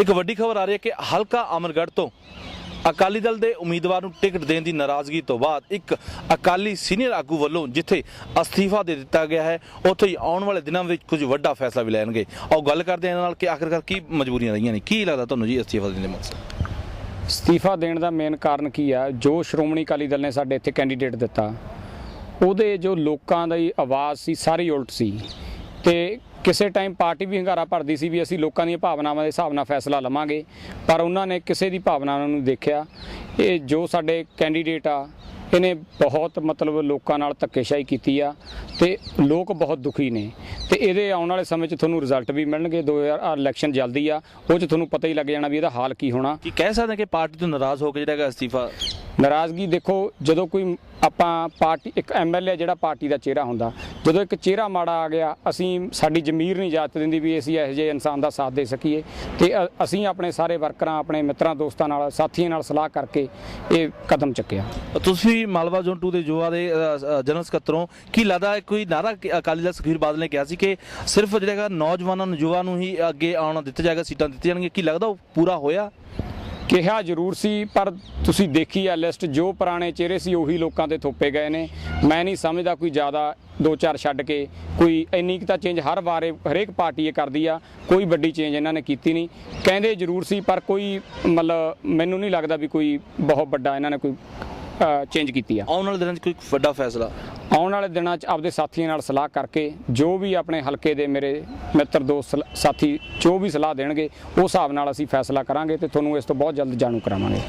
ਇੱਕ ਵੱਡੀ ਖਬਰ ਆ ਰਹੀ ਹੈ ਕਿ ਹਲਕਾ ਅਮਰਗੜ੍ਹ ਤੋਂ ਅਕਾਲੀ ਦਲ ਦੇ ਉਮੀਦਵਾਰ ਨੂੰ ਟਿਕਟ ਦੇਣ ਦੀ ਨਾਰਾਜ਼ਗੀ ਤੋਂ ਬਾਅਦ ਇੱਕ ਅਕਾਲੀ ਸੀਨੀਅਰ ਆਗੂ ਵੱਲੋਂ ਜਿੱਥੇ ਅਸਤੀਫਾ ਦੇ ਦਿੱਤਾ ਗਿਆ ਹੈ, ਉੱਥੇ ਹੀ ਆਉਣ ਵਾਲੇ ਦਿਨਾਂ ਵਿੱਚ ਕੁਝ ਵੱਡਾ ਫੈਸਲਾ ਵੀ ਲੈਣਗੇ। ਆਓ ਗੱਲ ਕਰਦੇ ਹਾਂ ਇਹਨਾਂ ਨਾਲ ਕਿ ਆਖਿਰਕਾਰ ਕੀ ਮਜਬੂਰੀਆਂ ਰਹੀਆਂ ਨੇ, ਕੀ ਲੱਗਦਾ ਤੁਹਾਨੂੰ ਜੀ ਅਸਤੀਫਾ ਦੇਣ ਦੇ ਮਕਸਦ? ਅਸਤੀਫਾ ਦੇਣ ਦਾ ਮੇਨ ਕਾਰਨ ਕੀ ਆ? ਜੋ ਸ਼੍ਰੋਮਣੀ ਅਕਾਲੀ ਦਲ ਨੇ ਸਾਡੇ ਇੱਥੇ ਕੈਂਡੀਡੇਟ ਦਿੱਤਾ, ਉਹਦੇ ਜੋ ਲੋਕਾਂ ਦੀ ਆਵਾਜ਼ ਸੀ, ਸਾਰੀ ਉਲਟ ਸੀ। ਤੇ ਕਿਸੇ ਟਾਈਮ ਪਾਰਟੀ ਵੀ ਹੰਗਾਰਾ ਭਰਦੀ ਸੀ ਵੀ ਅਸੀਂ ਲੋਕਾਂ ਦੀਆਂ ਭਾਵਨਾਵਾਂ ਦੇ ਹਿਸਾਬ ਨਾਲ ਫੈਸਲਾ ਲਵਾਂਗੇ, ਪਰ ਉਹਨਾਂ ਨੇ ਕਿਸੇ ਦੀ ਭਾਵਨਾਵਾਂ ਨੂੰ ਦੇਖਿਆ। ਇਹ ਜੋ ਸਾਡੇ ਕੈਂਡੀਡੇਟ ਆ, ਇਹਨੇ ਬਹੁਤ ਮਤਲਬ ਲੋਕਾਂ ਨਾਲ ਧੱਕੇਸ਼ਾਹੀ ਕੀਤੀ ਆ ਤੇ ਲੋਕ ਬਹੁਤ ਦੁਖੀ ਨੇ। ਤੇ ਇਹਦੇ ਆਉਣ ਵਾਲੇ ਸਮੇਂ 'ਚ ਤੁਹਾਨੂੰ ਰਿਜ਼ਲਟ ਵੀ ਮਿਲਣਗੇ 2000 ਇਲੈਕਸ਼ਨ ਜਲਦੀ ਆ, ਉਹ 'ਚ ਤੁਹਾਨੂੰ ਪਤਾ ਹੀ ਲੱਗ ਜਾਣਾ ਵੀ ਇਹਦਾ ਹਾਲ ਕੀ ਹੋਣਾ। ਕੀ ਕਹਿ ਸਕਦੇ ਹਾਂ ਕਿ ਪਾਰਟੀ ਤੋਂ ਨਾਰਾਜ਼ ਹੋ ਕੇ ਜਿਹੜਾ ਹੈਗਾ ਅਸਤੀਫਾ ਨਾਰਾਜ਼ਗੀ ਦੇਖੋ ਜਦੋਂ ਕੋਈ ਆਪਾਂ ਪਾਰਟੀ ਇੱਕ ਐਮਐਲਏ ਜਿਹੜਾ ਪਾਰਟੀ ਦਾ ਚਿਹਰਾ ਹੁੰਦਾ ਜਦੋਂ ਇੱਕ ਚਿਹਰਾ ਮਾੜਾ ਆ ਗਿਆ ਅਸੀਂ ਸਾਡੀ ਜ਼ਮੀਰ ਨਹੀਂ ਇਜਾਜ਼ਤ ਦਿੰਦੀ ਵੀ ਅਸੀਂ ਇਹੋ ਜਿਹੇ ਇਨਸਾਨ ਦਾ ਸਾਥ ਦੇ ਸਕੀਏ। ਤੇ ਅਸੀਂ ਆਪਣੇ ਸਾਰੇ ਵਰਕਰਾਂ ਆਪਣੇ ਮਿੱਤਰਾਂ ਦੋਸਤਾਂ ਨਾਲ ਸਾਥੀਆਂ ਨਾਲ ਸਲਾਹ ਕਰਕੇ ਇਹ ਕਦਮ ਚੱਕਿਆ। ਤੁਸੀਂ ਮਾਲਵਾ ਜ਼ੋਨ 2 ਦੇ ਯੁਵਾ ਦੇ ਅ, ਅ, ਜਨਰਲ ਸਕੱਤਰੋਂ ਕੀ ਲੱਗਦਾ ਕੋਈ ਨਾਰਾ ਅਕਾਲੀ ਦਲ ਸੁਖਬੀਰ ਬਾਦਲ ਨੇ ਕਿਹਾ ਸੀ ਕਿ ਸਿਰਫ ਜਿਹੜਾ ਨੌਜਵਾਨਾਂ ਨੂੰ ਯੁਵਾ ਨੂੰ ਹੀ ਅੱਗੇ ਆਉਣਾ ਦਿੱਤਾ ਜਾਏਗਾ ਸੀਟਾਂ ਦਿੱਤੀਆਂ ਜਾਣਗੀਆਂ? ਕੀ ਲੱਗਦਾ ਉਹ ਪੂਰਾ ਹੋਇਆ? ਕਿਹਾ ਜ਼ਰੂਰ ਸੀ, ਪਰ ਤੁਸੀਂ ਦੇਖੀ ਆ ਲਿਸਟ ਜੋ ਪੁਰਾਣੇ ਚਿਹਰੇ ਸੀ ਉਹੀ ਲੋਕਾਂ ਤੇ ਥੋਪੇ ਗਏ ਨੇ। ਮੈਂ ਨਹੀਂ ਸਮਝਦਾ ਕੋਈ ਜ਼ਿਆਦਾ ਦੋ ਚਾਰ ਛੱਡ ਕੇ ਕੋਈ ਇੰਨੀ ਕੁ ਤਾਂ ਚੇਂਜ ਹਰ ਵਾਰੇ ਹਰੇਕ ਪਾਰਟੀ ਇਹ ਕਰਦੀ ਆ, ਕੋਈ ਵੱਡੀ ਚੇਂਜ ਇਹਨਾਂ ਨੇ ਕੀਤੀ ਨਹੀਂ। ਕਹਿੰਦੇ ਜ਼ਰੂਰ ਸੀ, ਪਰ ਕੋਈ ਮਤਲਬ ਮੈਨੂੰ ਨਹੀਂ ਲੱਗਦਾ ਵੀ ਕੋਈ ਬਹੁਤ ਵੱਡਾ ਇਹਨਾਂ ਨੇ ਕੋਈ ਚੇਂਜ ਕੀਤੀ ਆ। ਆਉਣ ਵਾਲੇ ਦਿਨਾਂ 'ਚ ਕੋਈ ਵੱਡਾ ਫੈਸਲਾ? ਆਉਣ ਵਾਲੇ ਦਿਨਾਂ 'ਚ ਆਪਦੇ ਸਾਥੀਆਂ ਨਾਲ ਸਲਾਹ ਕਰਕੇ ਜੋ ਵੀ ਆਪਣੇ ਹਲਕੇ ਦੇ ਮੇਰੇ ਮਿੱਤਰ ਦੋਸਤ ਸਾਥੀ ਜੋ ਵੀ ਸਲਾਹ ਦੇਣਗੇ ਉਸ ਹਿਸਾਬ ਨਾਲ ਅਸੀਂ ਫੈਸਲਾ ਕਰਾਂਗੇ ਤੇ ਤੁਹਾਨੂੰ ਇਸ ਤੋਂ ਬਹੁਤ ਜਲਦ ਜਾਣੂ ਕਰਾਵਾਂਗੇ।